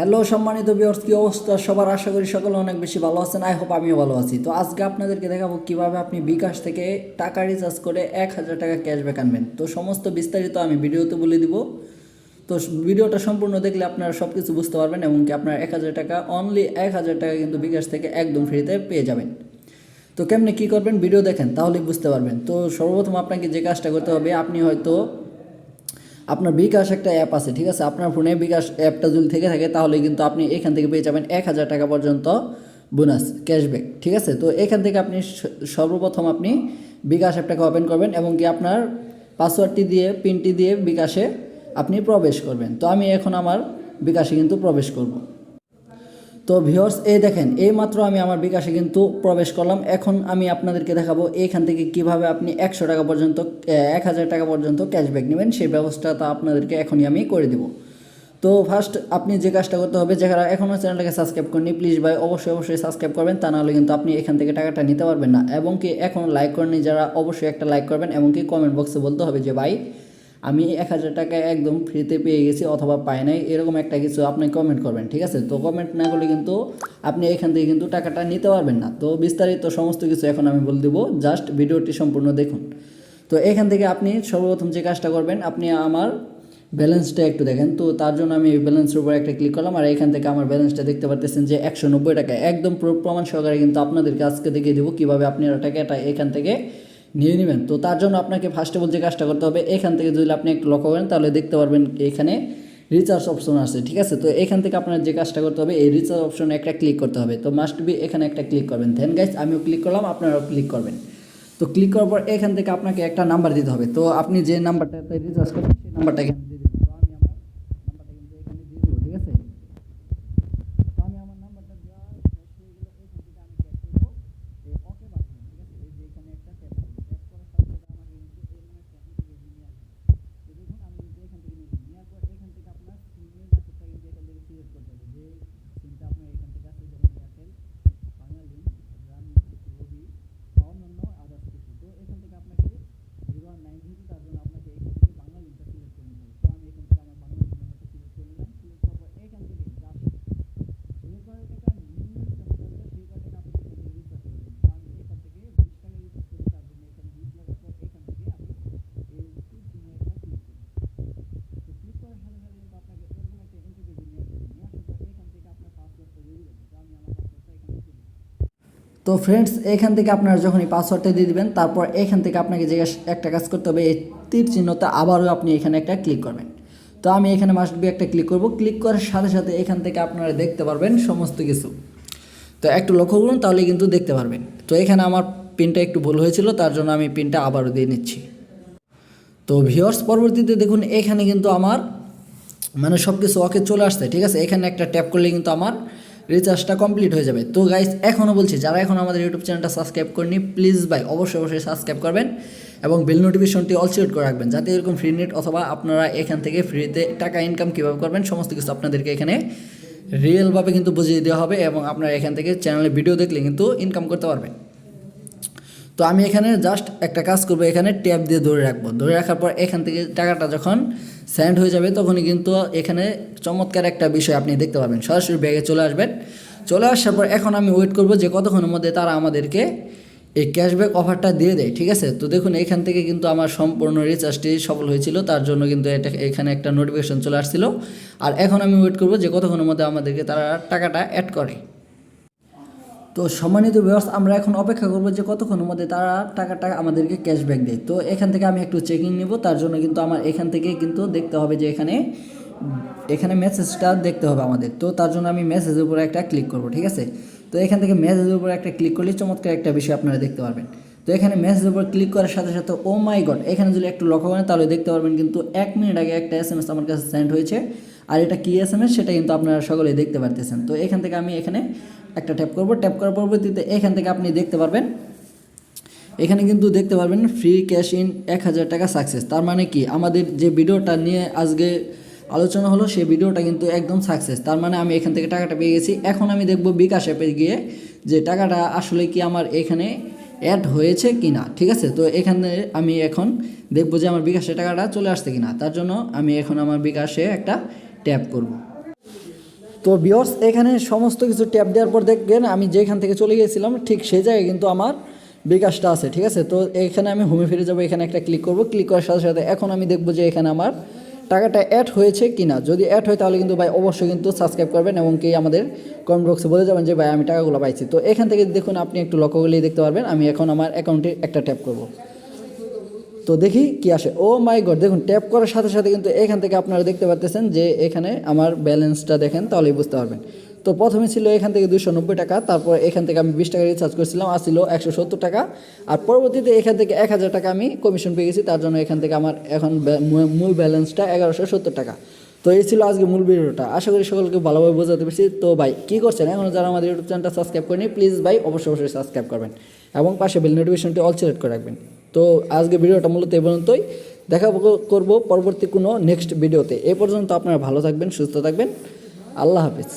Hello সম্মানিত viewers কী অবস্থা? সবার আশা করি সকলে অনেক বেশি ভালো আছেন আই হোপ আমিও ভালো আছি। তো আজকে আপনাদেরকে দেখাবো কীভাবে আপনি বিকাশ থেকে টাকা রিচার্জ করে এক হাজার টাকা ক্যাশব্যাক আনবেন। তো সমস্ত বিস্তারিত আমি ভিডিওতে বলে দিব। তো ভিডিওটা সম্পূর্ণ দেখলে আপনারা সব কিছু বুঝতে পারবেন এবং কি আপনার এক হাজার টাকা অনলি এক হাজার টাকা কিন্তু বিকাশ থেকে একদম ফ্রিতে পেয়ে যাবেন। তো কেমনে কী করবেন? ভিডিও দেখেন, তাহলেই বুঝতে পারবেন। তো সর্বপ্রথম আপনাকে যে কাজটা করতে হবে, আপনি হয়তো আপনার বিকাশ একটা অ্যাপ আছে, ঠিক আছে? আপনার ফোনে বিকাশ অ্যাপটা যদি থেকে থাকে তাহলে কিন্তু আপনি এখান থেকে পেয়ে যাবেন এক হাজার টাকা পর্যন্ত বোনাস ক্যাশব্যাক ঠিক আছে? তো এখান থেকে আপনি সর্বপ্রথম আপনি বিকাশ অ্যাপটাকে ওপেন করবেন এবং কি আপনার পাসওয়ার্ডটি দিয়ে পিনটি দিয়ে বিকাশে আপনি প্রবেশ করবেন। তো আমি এখন আমার বিকাশে কিন্তু প্রবেশ করব। তো ভিওর্স এই দেখেন এই মাত্র আমি আমার বিকাশে কিন্তু প্রবেশ করলাম। এখন আমি আপনাদেরকে দেখাবো এখান থেকে কীভাবে আপনি একশো টাকা পর্যন্ত এক হাজার টাকা পর্যন্ত ক্যাশব্যাক নেবেন। সেই ব্যবস্থাটা আপনাদেরকে এখনই আমি করে দেবো। তো ফার্স্ট আপনি যে কাজটা করতে হবে যারা এখনও চ্যানেলটাকে সাবস্ক্রাইব করেনি প্লিজ ভাই, অবশ্যই অবশ্যই সাবস্ক্রাইব করবেন। তা নাহলে কিন্তু আপনি এখান থেকে টাকাটা নিতে পারবেন না। এবং কি এখন লাইক করেনি যারা অবশ্যই একটা লাইক করবেন এবং কি কমেন্ট বক্সে বলতে হবে যে, ভাই আমি এক হাজার টাকা একদম ফ্রিতে পেয়ে গেছি অথবা পাই নাই, এরকম একটা কিছু আপনি কমেন্ট করবেন, ঠিক আছে? তো কমেন্ট না করলে কিন্তু আপনি এখান থেকে কিন্তু টাকাটা নিতে পারবেন না। তো বিস্তারিত সমস্ত কিছু এখন আমি বলে দেবো জাস্ট ভিডিওটি সম্পূর্ণ দেখুন। তো এখান থেকে আপনি সর্বপ্রথম যে কাজটা করবেন, আপনি আমার ব্যালেন্সটা একটু দেখেন। তো তার জন্য আমি ব্যালেন্সের উপর একটা ক্লিক করলাম, আর এখান থেকে আমার ব্যালেন্সটা দেখতে পারতেছেন যে একশো নব্বই টাকা। একদম প্রমাণ সহকারে কিন্তু আপনাদেরকে আজকে দেখিয়ে দেবো কীভাবে আপনি টাকাটা এখান থেকে নিয়ে নেবেন। তো তার জন্য আপনাকে ফার্স্ট অফ অল যে কাজটা করতে হবে, এখান থেকে যদি আপনি একটু লক্ষ্য করেন তাহলে দেখতে পারবেন এখানে রিচার্জ অপশন আছে, ঠিক আছে? তো এখান থেকে আপনার যে কাজটা করতে হবে, এই রিচার্জ অপশনে একটা ক্লিক করতে হবে। তো মাস্ট বি এখানে একটা ক্লিক করবেন। দেন গাইজ আমিও ক্লিক করলাম, আপনারাও ক্লিক করবেন। তো ক্লিক করার পর এখান থেকে আপনাকে একটা নাম্বার দিতে হবে। তো আপনি যে নাম্বারটাতে রিচার্জ করবেন সেই নাম্বারটা এখানে দিয়ে দেবেন তো আমি আমার নাম্বারটা কিন্তু এখানে দিয়ে দেবো ঠিক আছে তো আমি আমার নাম্বারটা দেওয়া শেষ হয়ে গেলে এখান থেকে আমি ট্যাপ করব এই ওকে বাটন ঠিক আছে এই যে এখানে একটা ট্যাপ করব ট্যাপ করার সাথে সাথে আমাকে কিন্তু এরকম একটা ইন্টারভিউ নিয়ে আসবে তো দেখুন আমি কিন্তু এখান থেকে নিয়ে নিই। নেওয়ার পর এখান থেকে আপনার সিমের মেসেজটা কিন্তু এখান থেকে সিলেক্ট করতে হবে যে সিমটা আপনার এখান থেকে আছে যেমন এয়ারটেল বাংলালিংক গ্রামীণ রবি বা অন্যান্য আদার্স কিছু তো এখান থেকে আপনাকে জিরো ওয়ান নাইন যেহেতু তার জন্য আপনাকে এখান থেকে বাংলা লিঙ্কটা সিলেক্ট করে নিতে হবে তো আমি এখান থেকে আমার বাংলা লিঙ্ক নাম্বারটা সিলেক্ট করে নিলাম সিলেক্ট করার পর এখান থেকে জাস্ট যে কয় টাকা মিনিমাম রিচার্জ করবে সেই কয় টাকা আপনি এখান থেকে রিচার্জ করবেন তো আমি এখান থেকে বিশ টাকা রিচার্জ করি তার জন্য এখানে বিশ লাগার পর এখান থেকে আমি এই টিপ চিহ্নে একটা ক্লিক করি তো ক্লিক করার সাথে সাথে কিন্তু আপনাকে এরকম একটা ইন্টারভিউ নিয়ে আসবে নিয়ে আসার পর এখান থেকে আপনার পাসওয়ার্ডটা দিয়ে দিবেন তো আমি আমার পাসওয়ার্ডটা এখানে দিয়ে দিই তো ফ্রেন্ডস এখান থেকে আপনারা যখনই পাসওয়ার্ডটা দিয়ে দিবেন, তারপর এখান থেকে আপনাকে যে একটা কাজ করতে হবে, এই তীর চিহ্নটা আবারও আপনি এখানে একটা ক্লিক করবেন। তো আমি এখানে মাস্ট বি একটা ক্লিক করব। ক্লিক করার সাথে সাথে এখান থেকে আপনারা দেখতে পারবেন সমস্ত কিছু। তো একটু লক্ষ্য করুন, তাহলে কিন্তু দেখতে পারবেন। তো এখানে আমার পিনটা একটু ভুল হয়েছিল, তার জন্য আমি পিনটা আবারও দিয়ে নিচ্ছি। তো ভিওর্স পরবর্তীতে দেখুন, এখানে কিন্তু আমার মানে সব কিছু ওকে চলে আসছে, ঠিক আছে? এখানে একটা ট্যাপ করলে কিন্তু আমার রিচার্জটা কমপ্লিট হয়ে যাবে। তো গাইস এখনও বলছি, যারা এখন আমাদের ইউটিউব চ্যানেলটা সাবস্ক্রাইব করেনি প্লিজ ভাই, অবশ্যই অবশ্যই সাবস্ক্রাইব করবেন এবং বেল নোটিফিকেশনটি অল সিলেক্ট করে রাখবেন, যাতে এরকম ফ্রি নেট অথবা আপনারা এখান থেকে ফ্রিতে টাকা ইনকাম কীভাবে করবেন, সমস্ত কিছু আপনাদেরকে এখানে রিয়েলভাবে কিন্তু বুঝিয়ে দেওয়া হবে এবং আপনারা এখান থেকে চ্যানেলে ভিডিও দেখলে কিন্তু ইনকাম করতে পারবেন। তো আমি এখানে জাস্ট একটা কাজ করব, এখানে ট্যাপ দিয়ে ধরে রাখব। ধরে রাখার পর এখান থেকে টাকাটা যখন স্যান্ড হয়ে যাবে, তখনই কিন্তু এখানে চমৎকার একটা বিষয় আপনি দেখতে পাবেন। সরাসরি ব্যাগে চলে আসবেন। চলে আসার পর এখন আমি ওয়েট করব যে কতক্ষণের মধ্যে তারা আমাদেরকে এই ক্যাশব্যাক অফারটা দিয়ে দেয়, ঠিক আছে? তো দেখুন, এখান থেকে কিন্তু আমার সম্পূর্ণ রিচার্জটি সফল হয়েছিল, তার জন্য কিন্তু এটা এখানে একটা নোটিফিকেশন চলে আসছিল। আর এখন আমি ওয়েট করব যে কতক্ষণের মধ্যে আমাদেরকে তারা টাকাটা অ্যাড করে। তো সম্মানিত ব্যবস্থা আমরা এখন অপেক্ষা করব যে কতক্ষণের মধ্যে তারা টাকাটা আমাদেরকে ক্যাশব্যাক দেয়। তো এখান থেকে আমি একটু চেকিং নিব, তার জন্য কিন্তু আমার এখান থেকে কিন্তু দেখতে হবে যে এখানে এখানে মেসেজটা দেখতে হবে আমাদের। তো তার জন্য আমি মেসেজের উপরে একটা ক্লিক করব, ঠিক আছে? তো এখান থেকে মেসেজের উপরে একটা ক্লিক করলে চমৎকার একটা বিষয় আপনারা দেখতে পারবেন। তো এখানে মেসেজের উপর ক্লিক করার সাথে সাথে ও মাই গড এখানে যদি একটু লক্ষ্য করেন তাহলে দেখতে পারবেন কিন্তু এক মিনিট আগে একটা এস এম এস আমার কাছে সেন্ড হয়েছে। আর এটা কী এস এম এস সেটা কিন্তু আপনারা সকলেই দেখতে পারতেছেন। তো এখান থেকে আমি এখানে একটা ট্যাপ করব। ট্যাপ করার পরবর্তীতে এখান থেকে আপনি দেখতে পারবেন, এখানে কিন্তু দেখতে পারবেন ফ্রি ক্যাশ ইন এক হাজার টাকা সাকসেস তার মানে কি? আমাদের যে ভিডিওটা নিয়ে আজকে আলোচনা হলো, সেই ভিডিওটা কিন্তু একদম সাকসেস তার মানে আমি এখান থেকে টাকাটা পেয়ে গেছি। এখন আমি দেখব বিকাশ অ্যাপে গিয়ে যে টাকাটা আসলে কি আমার এখানে অ্যাড হয়েছে কি না ঠিক আছে? তো এখানে আমি এখন দেখব যে আমার বিকাশে টাকাটা চলে আসছে কি না তার জন্য আমি এখন আমার বিকাশে একটা ট্যাপ করব। তো বিয়র্স এখানে সমস্ত কিছু ট্যাপ দেওয়ার পর দেখবেন, আমি যেখান থেকে চলে গিয়েছিলাম ঠিক সেই জায়গায় কিন্তু আমার বিকাশটা আছে, ঠিক আছে? তো এখানে আমি হোমে ফিরে যাব, এখানে একটা ক্লিক করব ক্লিক করার সাথে সাথে এখন আমি দেখব যে এখানে আমার টাকাটা অ্যাড হয়েছে কি না যদি অ্যাড হয় তাহলে কিন্তু ভাই অবশ্যই কিন্তু সাবস্ক্রাইব করবেন এবং কি আমাদের কমেন্ট বক্সে বলে যাবেন যে, ভাই, আমি টাকাগুলো পাইছি। তো এখান থেকে দেখুন, আপনি একটু লক্ষ্য করলেই দেখতে পারবেন, আমি এখন আমার অ্যাকাউন্টে একটা ট্যাপ করব। তো দেখি কি আসে। ও মাই গড, দেখুন ট্যাপ করার সাথে সাথে কিন্তু এখান থেকে আপনারা দেখতে পাচ্ছেন যে এখানে আমার ব্যালেন্সটা দেখেন, তাহলেই বুঝতে পারবেন। তো প্রথমে ছিল এখান থেকে দুশো নব্বই টাকা, তারপর এখান থেকে আমি বিশ টাকা রিচার্জ করেছিলাম, আর ছিল একশো সত্তর টাকা। আর পরবর্তীতে এখান থেকে এক হাজার টাকা আমি কমিশন পেয়ে গেছি, তার জন্য এখান থেকে আমার এখন মূল ব্যালেন্সটা এগারোশো সত্তর টাকা। তো এই ছিল আজকে মূল ভিডিওটা। আশা করি সকলকে ভালোভাবে বোঝাতে পেরেছি। তো ভাই, কী করছেন? এখন যারা আমাদের ইউটিউব চ্যানেলটা সাবস্ক্রাইব করেনি প্লিজ ভাই অবশ্যই অবশ্যই সাবস্ক্রাইব করবেন এবং পাশে বেল নোটিফিকেশনটি অল সিলেক্ট করে রাখবেন। তো আজকে ভিডিওটা মূলত এই পর্যন্তই। দেখা করব পরবর্তী কোনো নেক্সট ভিডিওতে। এ পর্যন্ত আপনারা ভালো থাকবেন, সুস্থ থাকবেন। আল্লাহ হাফিজ।